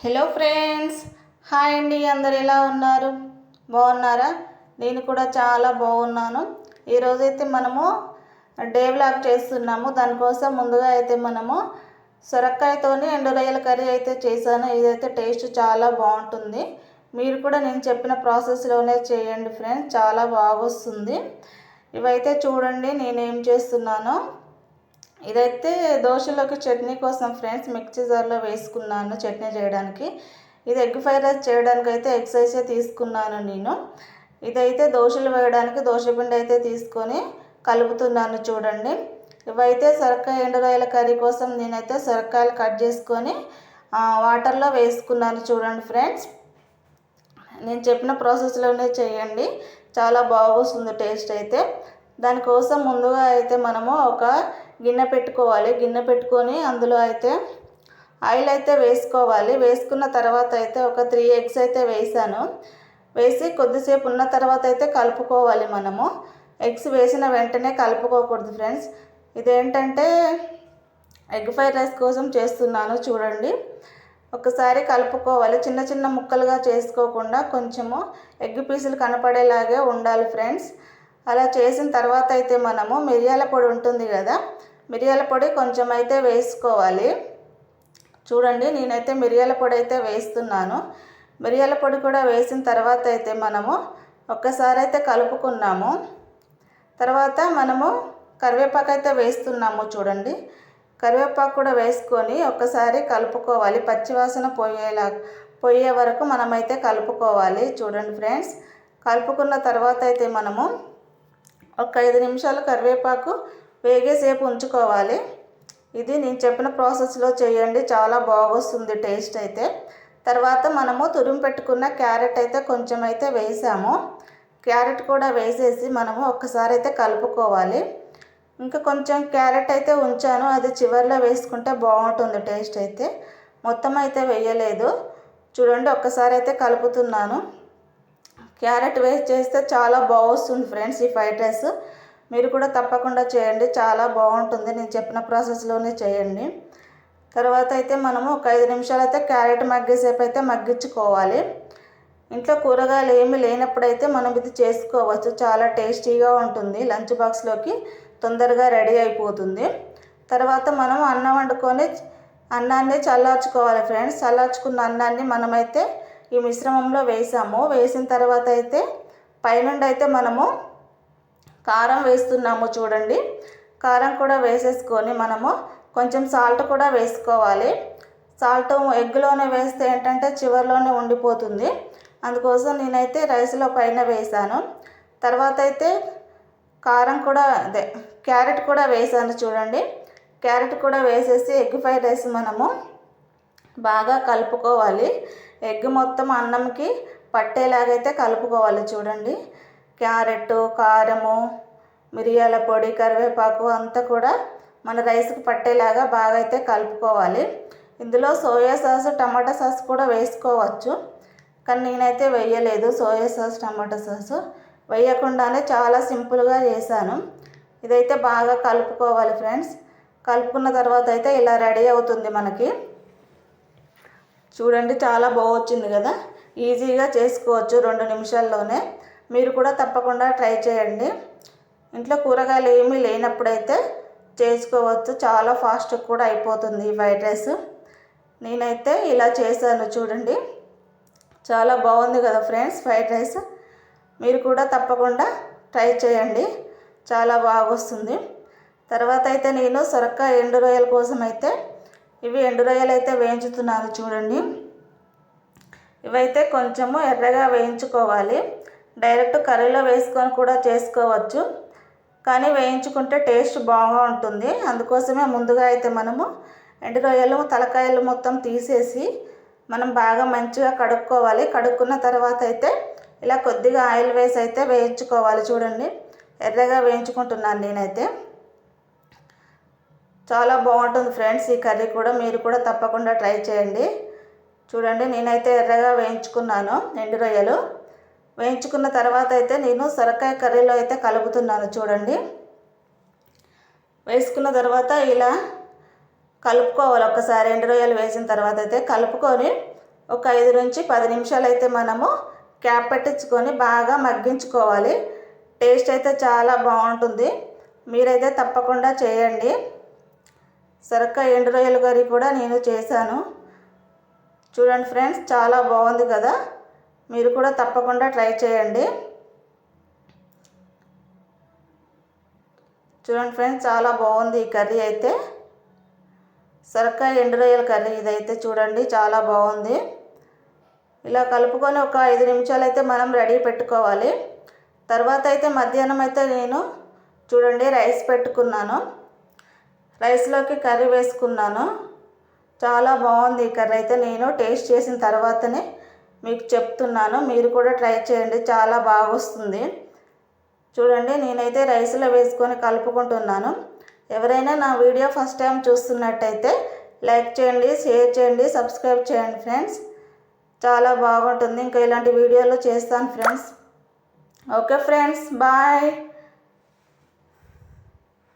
Hello friends hi అండి అందరు ఎలా ఉన్నారు? బాగున్నారా? నేను కూడా చాలా బాగున్నాను. ఈరోజైతే మనము డే వ్లాగ్ చేస్తున్నాము. దానికోసం ముందుగా అయితే మనము సొరక్కాయతోని ఎండు రొయ్యల కర్రీ అయితే చేశాను. ఇదైతే టేస్ట్ చాలా బాగుంటుంది. మీరు కూడా నేను చెప్పిన ప్రాసెస్లోనే చేయండి ఫ్రెండ్స్ చాలా బాగొస్తుంది. ఇవైతే చూడండి నేనేం చేస్తున్నానో. ఇదైతే దోశలోకి చట్నీ కోసం ఫ్రెండ్స్ మిక్సీ జార్లో వేసుకున్నాను చట్నీ చేయడానికి. ఇది ఎగ్ ఫ్రైడ్ రైస్ చేయడానికి అయితే ఎగ్స్ అయితే తీసుకున్నాను నేను. ఇదైతే దోశలు వేయడానికి దోశ పిండి అయితే తీసుకొని కలుపుతున్నాను చూడండి. ఇవైతే సొరకాయ ఎండురాయల కర్రీ కోసం నేనైతే సొరకాయలు కట్ చేసుకొని వాటర్లో వేసుకున్నాను చూడండి ఫ్రెండ్స్. నేను చెప్పిన ప్రాసెస్లోనే చేయండి. చాలా బాగుస్తుంది టేస్ట్ అయితే. దానికోసం ముందుగా అయితే మనము ఒక గిన్నె పెట్టుకోవాలి. గిన్నె పెట్టుకొని అందులో అయితే ఆయిల్ అయితే వేసుకోవాలి. వేసుకున్న తర్వాత అయితే ఒక త్రీ ఎగ్స్ అయితే వేసాను. వేసి కొద్దిసేపు ఉన్న తర్వాత అయితే కలుపుకోవాలి మనము. ఎగ్స్ వేసిన వెంటనే కలుపుకోకూడదు ఫ్రెండ్స్. ఇదేంటంటే ఎగ్ ఫ్రైడ్ రైస్ కోసం చేస్తున్నాను చూడండి. ఒకసారి కలుపుకోవాలి. చిన్న చిన్న ముక్కలుగా చేసుకోకుండా కొంచెము ఎగ్ పీసులు కనపడేలాగే ఉండాలి ఫ్రెండ్స్. అలా చేసిన తర్వాత అయితే మనము మిరియాల పొడి ఉంటుంది కదా మిరియాల పొడి కొంచెం అయితే వేసుకోవాలి. చూడండి నేనైతే మిరియాల పొడి అయితే వేస్తున్నాను. మిరియాల పొడి కూడా వేసిన తర్వాత అయితే మనము ఒక్కసారి అయితే కలుపుకున్నాము. తర్వాత మనము కరివేపాకు అయితే వేస్తున్నాము చూడండి. కరివేపాకు కూడా వేసుకొని ఒక్కసారి కలుపుకోవాలి. పచ్చివాసన పోయేలా పోయే వరకు మనమైతే కలుపుకోవాలి. చూడండి ఫ్రెండ్స్ కలుపుకున్న తర్వాత అయితే మనము ఒక ఐదు నిమిషాలు కరివేపాకు వేగేసేపు ఉంచుకోవాలి. ఇది నేను చెప్పిన ప్రాసెస్లో చేయండి చాలా బాగొస్తుంది టేస్ట్ అయితే. తర్వాత మనము తురిమి పెట్టుకున్న క్యారెట్ అయితే కొంచెం అయితే వేసాము. క్యారెట్ కూడా వేసేసి మనము ఒక్కసారి అయితే కలుపుకోవాలి. ఇంకా కొంచెం క్యారెట్ అయితే ఉంచాను అది చివరిలో వేసుకుంటే బాగుంటుంది టేస్ట్ అయితే. మొత్తం అయితే వేయలేదు. చూడండి ఒక్కసారి అయితే కలుపుతున్నాను. క్యారెట్ వేస్ట్ చేస్తే చాలా బాగొస్తుంది ఫ్రెండ్స్ ఈ ఫ్రైడ్ రైస్. మీరు కూడా తప్పకుండా చేయండి చాలా బాగుంటుంది. నేను చెప్పిన ప్రాసెస్లోనే చేయండి. తర్వాత అయితే మనము ఒక ఐదు నిమిషాలు అయితే క్యారెట్ మగ్గేసేపు అయితే మగ్గించుకోవాలి. ఇంట్లో కూరగాయలు ఏమి లేనప్పుడైతే మనం ఇది చేసుకోవచ్చు. చాలా టేస్టీగా ఉంటుంది. లంచ్ బాక్స్లోకి తొందరగా రెడీ అయిపోతుంది. తర్వాత మనం అన్నం వండుకొని అన్నాన్ని చల్లార్చుకోవాలి ఫ్రెండ్స్. చల్లార్చుకున్న అన్నాన్ని మనమైతే ఈ మిశ్రమంలో వేసాము. వేసిన తర్వాత అయితే పైనుండి అయితే మనము కారం వేస్తున్నాము చూడండి. కారం కూడా వేసేసుకొని మనము కొంచెం సాల్ట్ కూడా వేసుకోవాలి. సాల్ట్ ఎగ్లోనే వేస్తే ఏంటంటే చివరిలోనే ఉండిపోతుంది. అందుకోసం నేనైతే రైస్లో పైన వేసాను. తర్వాత అయితే కారం కూడా అదే క్యారెట్ కూడా వేసాను చూడండి. క్యారెట్ కూడా వేసేసి ఎగ్ ఫ్రైడ్ రైస్ మనము బాగా కలుపుకోవాలి. ఎగ్ మొత్తం అన్నంకి పట్టేలాగైతే కలుపుకోవాలి చూడండి. క్యారెట్ కారము మిరియాల పొడి కరివేపాకు అంతా కూడా మన రైస్కి పట్టేలాగా బాగా అయితే కలుపుకోవాలి. ఇందులో సోయా సాస్ టమాటా సాస్ కూడా వేసుకోవచ్చు. కానీ నేనైతే వేయలేదు సోయా సాస్ టమాటా సాస్. వేయకుండానే చాలా సింపుల్గా చేశాను. ఇదైతే బాగా కలుపుకోవాలి ఫ్రెండ్స్. కలుపుకున్న తర్వాత అయితే ఇలా రెడీ అవుతుంది మనకి. చూడండి చాలా బాగొచ్చింది కదా? ఈజీగా చేసుకోవచ్చు రెండు నిమిషాల్లోనే. మీరు కూడా తప్పకుండా ట్రై చేయండి. ఇంట్లో కూరగాయలు ఏమీ లేనప్పుడైతే చేసుకోవచ్చు. చాలా ఫాస్ట్ కూడా అయిపోతుంది ఈ ఫ్రైడ్ రైస్. నేనైతే ఇలా చేశాను చూడండి. చాలా బాగుంది కదా ఫ్రెండ్స్ ఫ్రైడ్ రైస్. మీరు కూడా తప్పకుండా ట్రై చేయండి. చాలా బాగా వస్తుంది తర్వాత అయితే నేను సొరక్క ఎండు రొయ్యల కోసం అయితే ఇవి ఎండు రొయ్యలు అయితే వేయించుతున్నారు చూడండి. ఇవైతే కొంచెము ఎర్రగా వేయించుకోవాలి. డైరెక్ట్ కర్రీలో వేసుకొని కూడా చేసుకోవచ్చు. కానీ వేయించుకుంటే టేస్ట్ బాగా ఉంటుంది. అందుకోసమే ముందుగా అయితే మనము ఎండు రొయ్యలు తలకాయలు మొత్తం తీసేసి మనం బాగా మంచిగా కడుక్కోవాలి. కడుక్కున్న తర్వాత అయితే ఇలా కొద్దిగా ఆయిల్ వేసి అయితే వేయించుకోవాలి చూడండి. ఎర్రగా వేయించుకుంటున్నాను నేనైతే. చాలా బాగుంటుంది ఫ్రెండ్స్ ఈ కర్రీ కూడా. మీరు కూడా తప్పకుండా ట్రై చేయండి. చూడండి నేనైతే ఎర్రగా వేయించుకున్నాను ఎండు రొయ్యలు. వేయించుకున్న తర్వాత అయితే నేను సొరకాయ కర్రీలో అయితే కలుపుతున్నాను చూడండి. వేసుకున్న తర్వాత ఇలా కలుపుకోవాలి. ఒక్కసారి ఎండు రొయ్యలు వేసిన తర్వాత అయితే కలుపుకొని ఒక ఐదు నుంచి పది నిమిషాలు అయితే మనము క్యాప్ పెట్టించుకొని బాగా మగ్గించుకోవాలి. టేస్ట్ అయితే చాలా బాగుంటుంది. మీరైతే తప్పకుండా చేయండి. సరక్క ఎండు రొయ్యల కర్రీ కూడా నేను చేశాను. చూడండి ఫ్రెండ్స్ చాలా బాగుంది కదా? మీరు కూడా తప్పకుండా ట్రై చేయండి. చూడండి ఫ్రెండ్స్ చాలా బాగుంది ఈ కర్రీ అయితే. సొరకాయ ఎండు రొయ్యల కర్రీ ఇదైతే చూడండి చాలా బాగుంది. ఇలా కలుపుకొని ఒక ఐదు నిమిషాలు అయితే మనం రెడీ పెట్టుకోవాలి. తర్వాత అయితే మధ్యాహ్నం అయితే నేను చూడండి రైస్ పెట్టుకున్నాను. రైస్లోకి కర్రీ వేసుకున్నాను. చాలా బాగుంది ఈ కర్రీ అయితే. నేను టేస్ట్ చేసిన తర్వాతనే మీకు చెప్తున్నాను. మీరు కూడా ట్రై చేయండి. చాలా బాగా వస్తుంది. చూడండి నేనైతే రైస్లో వేసుకొని కలుపుకుంటున్నాను. ఎవరైనా నా వీడియో ఫస్ట్ టైం చూస్తున్నట్టయితే లైక్ చేయండి షేర్ చేయండి సబ్స్క్రైబ్ చేయండి ఫ్రెండ్స్. చాలా బాగుంటుంది. ఇంకా ఇలాంటి వీడియోలు చేస్తాను ఫ్రెండ్స్. Okay friends bye.